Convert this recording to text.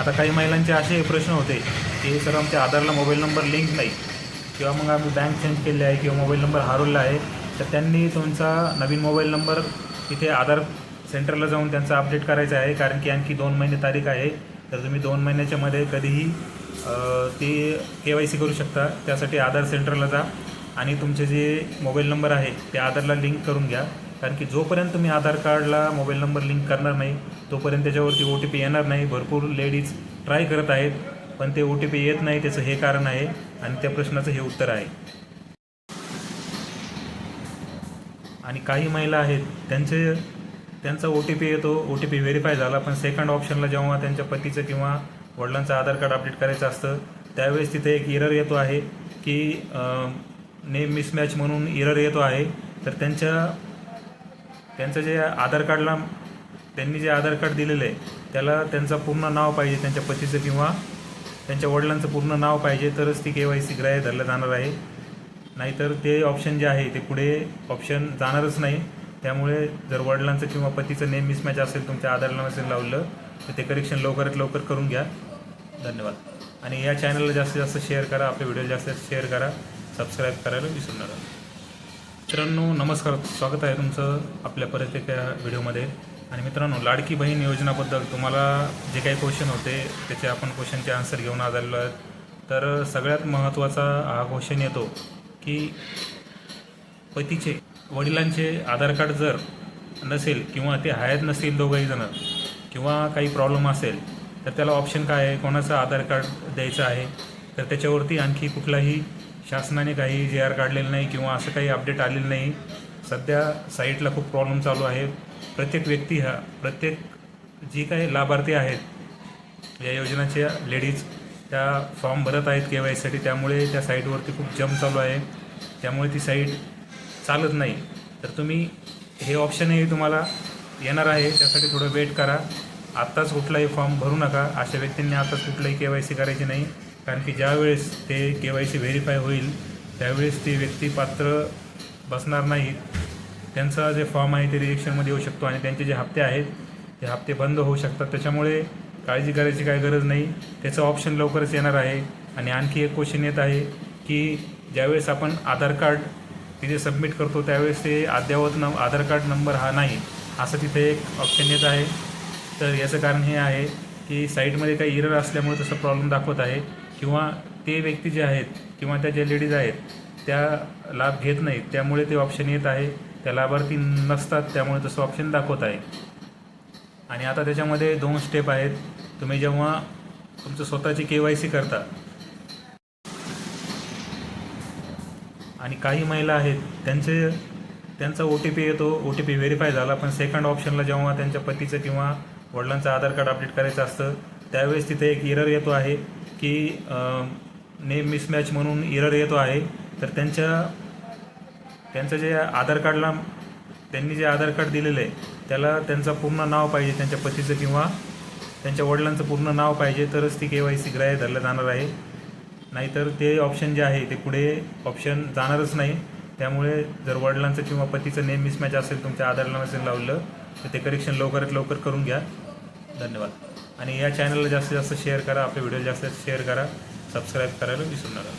आता काही महिलांचे असे प्रश्न होते की सर आमच्या आधारला मोबाईल नंबर लिंक नाही. किंवा मग आम्ही बँक चेंज केले आहे किंवा मोबाईल नंबर हरवला आहे तर त्यांनी तुमचा नवीन मोबाईल नंबर इथे आधार सेंटरला जाऊन त्यांचा अपडेट करायचा आहे कारण की आणखी दोन महिने तारीख आहे. तर तुम्ही दोन महिन्याच्यामध्ये कधीही ते ती के वाय सी करू शकता. त्यासाठी आधार सेंटरला जा आणि तुमचे जे मोबाईल नंबर आहे ते आधारला लिंक करून घ्या. कारण की जोपर्यंत तुम्ही आधार कार्डला मोबाईल नंबर लिंक करणार नाही तोपर्यंत त्याच्यावरती ओ टी पी येणार नाही. भरपूर लेडीज ट्राय करत आहेत पण ते ओ टी पी येत नाही त्याचं हे कारण आहे आणि त्या प्रश्नाचं हे उत्तर आहे. आणि काही महिला आहेत त्यांचे त्यांचा ओ टी पी येतो ओ टी पी व्हेरीफाय झाला पण सेकंड ऑप्शनला जेव्हा त्यांच्या पतीचं किंवा वडिलांचं आधार कार्ड अपडेट करायचं असतं त्यावेळेस तिथे एक इरर येतो आहे की नेम मिसमॅच म्हणून इरर येतो आहे. तर त्यांच्या त्यांचं जे आधार कार्डला त्यांनी जे आधार कार्ड दिलेलं आहे त्याला त्यांचं पूर्ण नाव पाहिजे त्यांच्या पतीचं किंवा त्यांच्या वडिलांचं पूर्ण नाव पाहिजे तरच ती के वाय सी ग्राह्य धरलं जाणार आहे. नाहीतर ते ऑप्शन जे आहे ते पुढे ऑप्शन जाणारच नाही. त्यामुळे जर वडिलांचं किंवा पतीचं नेम मिसमॅच असेल तुमच्या आधारला नसेल लावलं तर ते करेक्शन लवकरात लवकर करून घ्या. धन्यवाद. आणि या चॅनलला जास्तीत जास्त शेअर करा आपले व्हिडिओ जास्तीत जास्त शेअर करा सबस्क्राईब करायला विसरू नका. मित्रांनो नमस्कार. स्वागत आहे तुमचं आपल्या परत एका व्हिडिओमध्ये. आणि मित्रांनो लाडकी बहीण योजनाबद्दल तुम्हाला जे काही क्वेश्चन होते त्याचे आपण क्वेश्चनचे आन्सर घेऊन आलेलो आहेत. तर सगळ्यात महत्त्वाचा हा क्वेश्चन येतो की पतीचे वडिलांचे आधार कार्ड जर नसेल किंवा ते हयात नसतील दोघंहीजण किंवा काही प्रॉब्लेम असेल तर त्याला ऑप्शन काय आहे? कोणाचं आधार कार्ड द्यायचं आहे? तर त्याच्यावरती आणखी कुठलाही शासनाने काही जे आर काढलेलं नाही किंवा असं काही अपडेट आलेलं नाही. सध्या साईटला खूप प्रॉब्लेम चालू आहे. प्रत्येक व्यक्ती हा प्रत्येक जी काही लाभार्थी आहेत या योजनाच्या लेडीज त्या फॉर्म भरत आहेत के वायसाठी. त्यामुळे त्या साईटवरती खूप जम चालू आहे. त्यामुळे ती साईट चालत नाही. तर तुम्ही हे ऑप्शनही तुम्हाला येणार आहे. त्यासाठी थोडं वेट करा. आत्ताच कुठलाही फॉर्म भरू नका. अशा व्यक्तींनी आत्ताच कुठलाही के वाय सी करायची नाही. कारण की ज्यावेळेस ते के वाय सी व्हेरीफाय होईल त्यावेळेस ती व्यक्ती पात्र बसणार नाही. त्यांचा जे फॉर्म आहे ते रिजेक्शनमध्ये येऊ शकतो आणि त्यांचे जे हप्ते आहेत ते हप्ते बंद होऊ शकतात. त्याच्यामुळे काळजी करायची काही गरज नाही. त्याचं ऑप्शन लवकरच येणार आहे. आणि आणखी एक क्वेश्चन येत आहे की ज्यावेळेस आपण आधार कार्ड तिथे सबमिट करतो त्यावेळेस ते अद्ययावत न आधार कार्ड नंबर हा नाही. असं तिथे एक ऑप्शन येत आहे. तर याचं कारण हे आहे की साईटमध्ये काही इरर असल्यामुळे तसं प्रॉब्लेम दाखवत आहे. किंवा ते व्यक्ती जे आहेत किंवा त्या ज्या लेडीज आहेत त्या लाभ घेत नाहीत. त्यामुळे ते ऑप्शन येत आहे. त्या लाभार्थी नसतात त्यामुळे तसं ऑप्शन दाखवत आहे. आणि आता त्याच्यामध्ये दोन स्टेप आहेत. तुम्ही जेव्हा तुमचं स्वतःची के वाय सी करता आणि काही महिला आहेत त्यांचे त्यांचा ओ टी पी येतो ओ टी पी व्हेरीफाय झाला पण सेकंड ऑप्शनला जेव्हा त्यांच्या पतीचं किंवा वडिलांचं आधार कार्ड अपडेट करायचं असतं त्यावेळेस तिथे एक इरर येतो आहे. की नेम मिसमॅच म्हणून इरर येतो आहे. तर त्यांच्या त्यांचं जे आधार कार्डला त्यांनी जे आधार कार्ड दिलेलं आहे त्याला त्यांचं पूर्ण नाव पाहिजे त्यांच्या पतीचं किंवा त्यांच्या वडिलांचं पूर्ण नाव पाहिजे तरच ती के वाय सी ग्राह्य धरलं जाणार आहे. नाहीतर ते ऑप्शन जे आहे ते पुढे ऑप्शन जाणारच नाही. त्यामुळे जर वडिलांचं किंवा पतीचं नेम मिसमॅच असेल तुमच्या आधारला नसेल लावलं तर ते करेक्शन लवकरात लवकर करून घ्या. धन्यवाद. आणि या चॅनलला जास्तीत जास्त शेअर करा आपले व्हिडिओ जास्तीत जास्त शेअर करा सबस्क्राईब करायला विसरू नका.